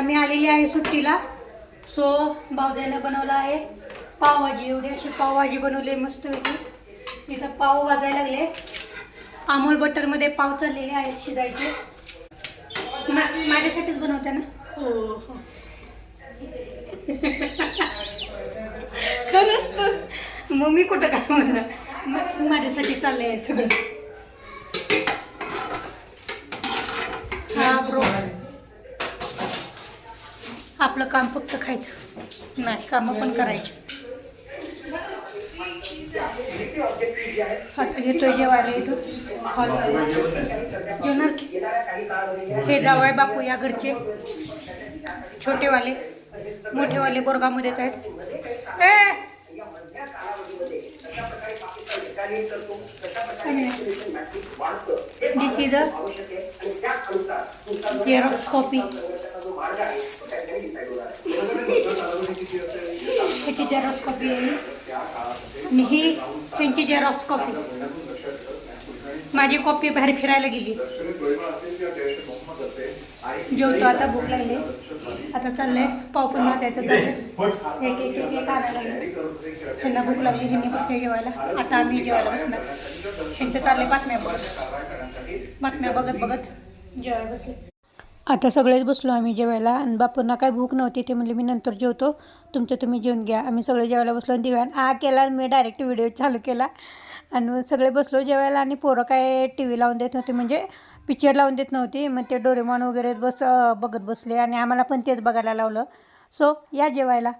आता मी आलेली आहे सुट्टीला. सो भाऊजाईनं बनवलं आहे पावभाजी. एवढी अशी पावभाजी बनवली आहे मस्तपैकी इथं पाव भाजायला लागले. अमूल बटरमध्ये पाव चाललेले आहेत शिजायचे. मा माझ्यासाठीच बनवते ना? हो हो. खरंच तर. मग मी कुठं काय म्हणलं? म- माझ्यासाठी चाललंय आहे सगळं. आपलं काम फक्त खायचं. नाही कामं पण करायची. आता घेतोय जेवायला येतो हॉल जेवणार की? हे जावय बापू या घरचे. छोटेवाले. मोठेवाले बोरगावमध्येच आहेत. ए! दिस इज अ कॉपी ह्याची झेरॉक्स कॉपी आहे. आणि ही त्यांची झेरॉक्स कॉपी माझी कॉपी बाहेर फिरायला गेली. जेवतो आता भूक लागली. आता चाललंय. पाव पण भाजायचं चाललंय. एक एक एक एक आणायला लागले. ह्यांना भूक लागली ह्यांनी बसले जेवायला. आता आम्ही जेवायला बसणार. ह्यांचं चाललंय बातम्या बघत. बातम्या बघत बघत. जेवायला बसले. आता सगळेच बसलो आम्ही जेवायला. आणि बापूंना काय भूक नव्हती ते म्हणले मी नंतर जेवतो. तुमचं तुम्ही जेवून घ्या. आम्ही सगळे जेवायला बसलो आणि दिव्यान आ केला. आणि मी डायरेक्ट व्हिडिओ चालू केला. आणि मग सगळे बसलो जेवायला आणि पोरं काय टी व्ही लावून देत नव्हते म्हणजे पिक्चर लावून देत नव्हती. मग ते डोरेमॉन वगैरे बस बघत बसले आणि आम्हाला पण तेच बघायला लावलं. सो या जेवायला.